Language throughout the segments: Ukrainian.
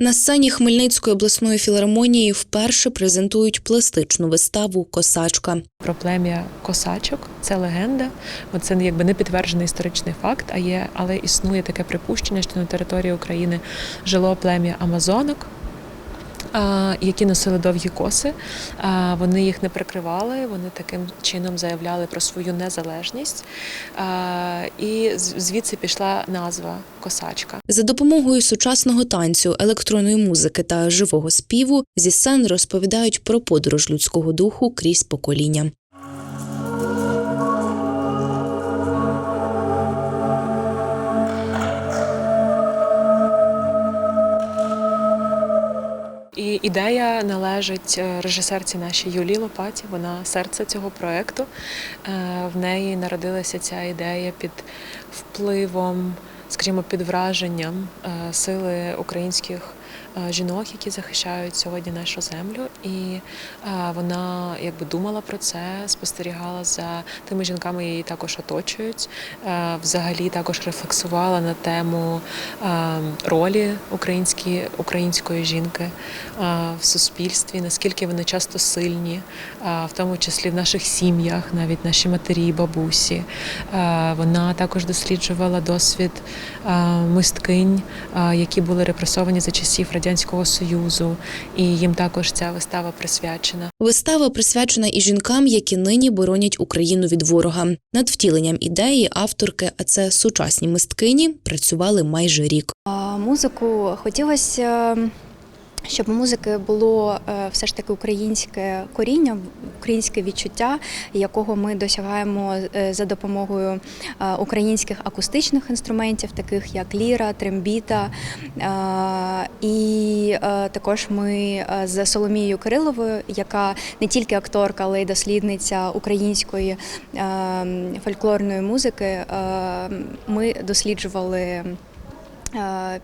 На сцені Хмельницької обласної філармонії вперше презентують пластичну виставу Косачка. Про плем'я косачок це легенда. Це якби не підтверджений історичний факт, а є, але існує таке припущення, що на території України жило плем'я Амазонок. Які носили довгі коси, вони їх не прикривали, вони таким чином заявляли про свою незалежність. І звідси пішла назва косачка. За допомогою сучасного танцю, електронної музики та живого співу зі сцен розповідають про подорож людського духу крізь покоління. Ідея належить е, режисерці нашій Юлії Лопаті. Вона серце цього проекту. Е, В неї народилася ця ідея під впливом, скажімо, під враженням е, сили українських жінок, які захищають сьогодні нашу землю. І е, вона якби думала про це, спостерігала за тими жінками, які її також оточують. Е, Взагалі також рефлексувала на тему е, ролі українські, української жінки е, в суспільстві, наскільки вони часто сильні, е, в тому числі в наших сім'ях, навіть наші матері, бабусі. Е, Вона також досліджувала досвід е, мисткинь, е, які були репресовані за часів Радянського Союзу, і їм також ця вистава присвячена. Вистава присвячена і жінкам, які нині боронять Україну від ворога. Над втіленням ідеї авторки, а це сучасні мисткині, працювали майже рік. А Музику хотілося, щоб у музики було е, все ж таки українське коріння, українське відчуття, якого ми досягаємо е, за допомогою е, українських акустичних інструментів, таких як ліра, трембіта. Е, І також ми з Соломією Кириловою, яка не тільки акторка, але й дослідниця української фольклорної музики, ми досліджували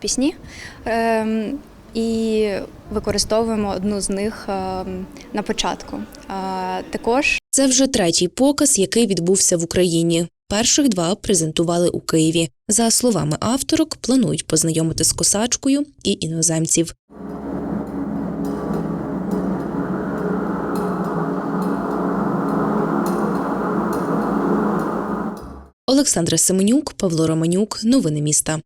пісні е, і використовуємо одну з них е, на початку. Е, Також Це вже третій показ, який відбувся в Україні. Перших два презентували у Києві. За словами авторок, планують познайомити з косачкою і іноземців. Олександра Семенюк, Павло Романюк. Новини міста.